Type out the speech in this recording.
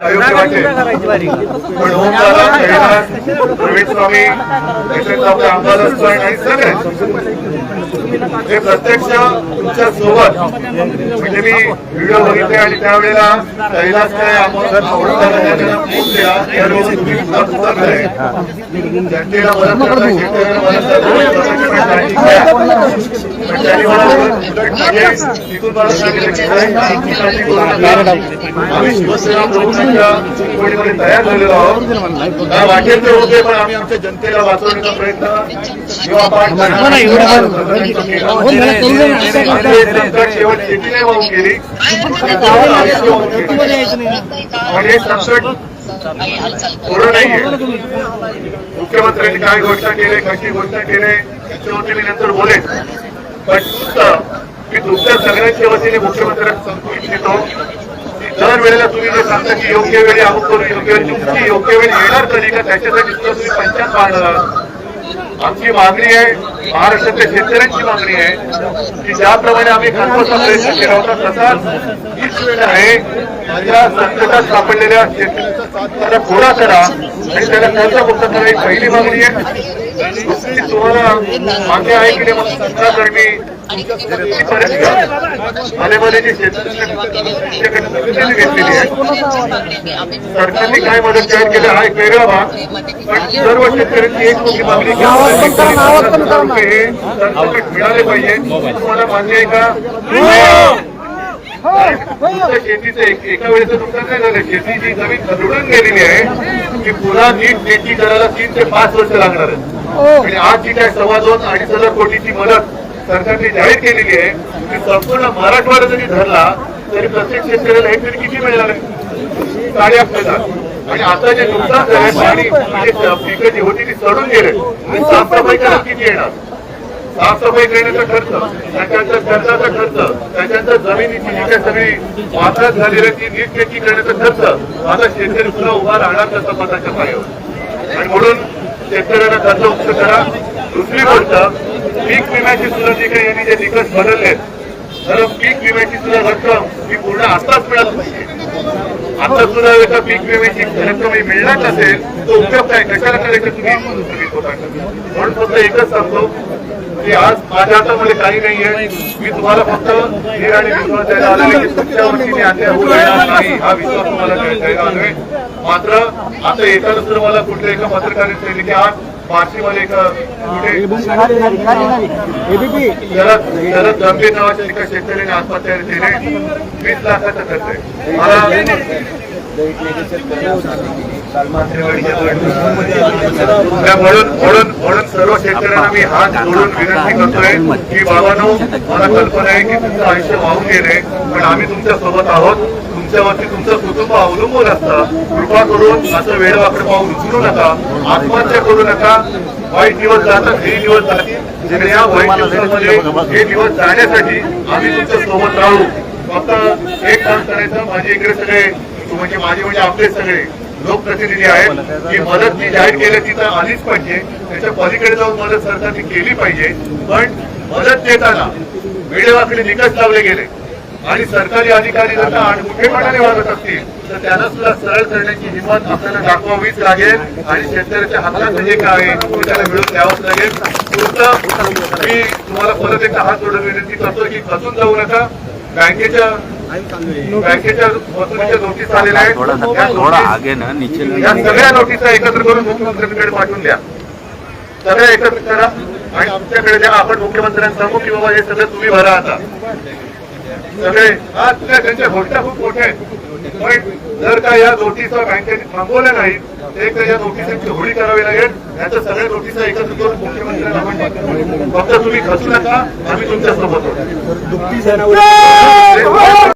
अयोग्य वाटेल पण ओमदादा कैलास प्रवीण स्वामी तसेच आपले आमदार साहेब आणि सगळे. हे प्रत्यक्ष तुमच्यासोबत म्हणजे मी व्हिडिओ बघितले आणि त्यावेळेला कैलास काय. जनतेला मदत तिथून मला सांगितलं की. आम्ही शिवसेना चळवळीमध्ये तयार झालेलो आहोत. काय वाटेल ते होते पण आम्ही आमच्या जनतेला वाचवण्याचा प्रयत्न किंवा हे शेवट वाहून गेली. हे संकट थोडं नाहीये मुख्यमंत्र्यांनी काय घोषणा केले कशी घोषणा केले याच्यावरती मी नंतर बोलेन. पण मी तुमच्या सगळ्यांच्या वतीने मुख्यमंत्र्यांना सांगू इच्छितो. वेळेला तुम्ही जे सांगता की योग्य वेळी अमुक करू योग्य वेळी तुमची योग्य वेळी येणार कधी का त्याच्यासाठी सुद्धा तुम्ही पंचायत पाहणार आमची मागणी आहे महाराष्ट्रातल्या शेतकऱ्यांची मागणी आहे की ज्याप्रमाणे आम्ही कानपूरचा प्रयत्न केला होता तसाच हीच वेळ आहे त्या संकटात सापडलेल्या शेतकऱ्याचा सातबारा करा आणि त्याला कर्जमुक्त करा ही पहिली मागणी आहे. तुम्हाला मागे आहे की नाही मग घेतलेली आहे. सरकारने काय मदत जाहीर केली? हा एक वेगळा भाग. पण सर्व शेतकऱ्यांची एक मोठी मागणी हे मिळाले पाहिजे. तुम्हाला मान्य आहे का? शेतीचं एक- एका वेळेचं नुकसान नाही झालं. शेतीची जमीन खरडून गेलेली आहे. की पुन्हा नीट शेती करायला तीन ते पाच वर्ष लागणार आहे आणि आज जी काय सव्वा दोन अडीच हजार कोटीची मदत सरकारने जाहीर केलेली आहे. की संपूर्ण मराठवाडा जरी धरला तरी प्रत्येक शेतकऱ्याला हेक्टर किती मिळणार आहे साडेआठ मिळणार आणि आता जे नुकसान झाले पाणी म्हणजे पिकं जी होती ती चढून गेले आणि साफसफाई करायला किती येणार? साफसफाई करण्याचा खर्च त्याच्यानंतर खर्चाचा खर्च त्याच्यानंतर जमिनीची जी काही सगळी वापरात झालेली आहे ती नीटनेटकी करण्याचा खर्च आता शेतकरी पुन्हा उभा राहणार त्या समाजाच्या पायावर. आणि म्हणून शेतकऱ्यांना कर्ज मुक्त करा. दुसरी गोष्ट पीक विम्याची सुद्धा जे काही यांनी जे निकष बदलले तर पीक विम्याची सुद्धा रक्कम ही पूर्ण आताच मिळाली पाहिजे आता सुद्धा एका पीक विम्याची रक्कम ही मिळणार नसेल तो उपयोग काय कशाला करायचं तुम्ही? म्हणून फक्त एकच सांगतो की आज माझ्या हातामध्ये काही नाहीये. मी तुम्हाला फक्त धीर आणि विश्वास द्यायला आलेले की तुमच्या मी अन्याय होऊ देणार नाही हा विश्वास तुम्हाला द्यायला आलोय. मात्र आता येताना सुद्धा मला कुठल्या एका पत्रकाराने सांगितले की आज बार्शीमध्ये एका शरद गंभीर नावाच्या एका शेतकऱ्याने आत्महत्या केली वीस लाखाचा खर्च आहे मला म्हणून म्हणून म्हणून सर्व शेतकऱ्यांना मी हात जोडून विनंती करतोय की बाबांनो मला कल्पना आहे की तुमचं आयुष्य वाहून गेले पण आम्ही तुमच्यासोबत आहोत. तुमच्यावरती तुमचं कुटुंब अवलंबून असतं. कृपा करून असं वेळवाकडे पाहून उचलू नका. आत्महत्या करू नका. वाईट दिवस जातात हे दिवस जातील. या वाईट दिवसामध्ये हे दिवस जाण्यासाठी आम्ही तुमच्यासोबत राहू. फक्त एक काम करायचं माझे इकडे सगळे म्हणजे माझे म्हणजे आपले सगळे. लोकप्रतिनिधी आहेत की मदत जी जाहीर केली तिथं आलीच पाहिजे. त्याच्या पलीकडे जाऊन मदत सरकारने केली पाहिजे. पण मदत देताना वेळेवाकडे निकष लावले गेले. आणि सरकारी अधिकारी जर का मुठेपणाने वागत असतील तर त्यांना सुद्धा सरळ करण्याची हिंमत आपल्याला दाखवावीच लागेल. आणि शेतकऱ्याच्या हातात जे काय आहे ते त्याला मिळून द्यावंच लागेल. पुढचं मी तुम्हाला परत एकदा हात जोडून विनंती करतो की खचून जाऊ नका. बँकेच्या बँकेच्या वसुलीच्या नोटीस आलेल्या आहेत. थोड़ा या थोड़ा नोटीस- आगे ना नीचे या सगळ्या नोटिसा एकत्र करून मुख्यमंत्र्यांकडे पाठवून द्या. सगळ्या एकत्र करा आणि आमच्याकडे द्या. आपण मुख्यमंत्र्यांना सांगू की बाबा हे सगळं तुम्ही भरा आता. सगळे तुझ्या त्यांच्या घोषणा खूप मोठ्या आहेत. पण जर का या नोटिसा बँकेने थांबवल्या नाही तर एक तर या नोटिसांची होळी करावी लागेल. याच्या सगळ्या नोटिसा एकत्र करून मुख्यमंत्र्यांना. फक्त तुम्ही खचू नका आम्ही तुमच्यासोबत आहोत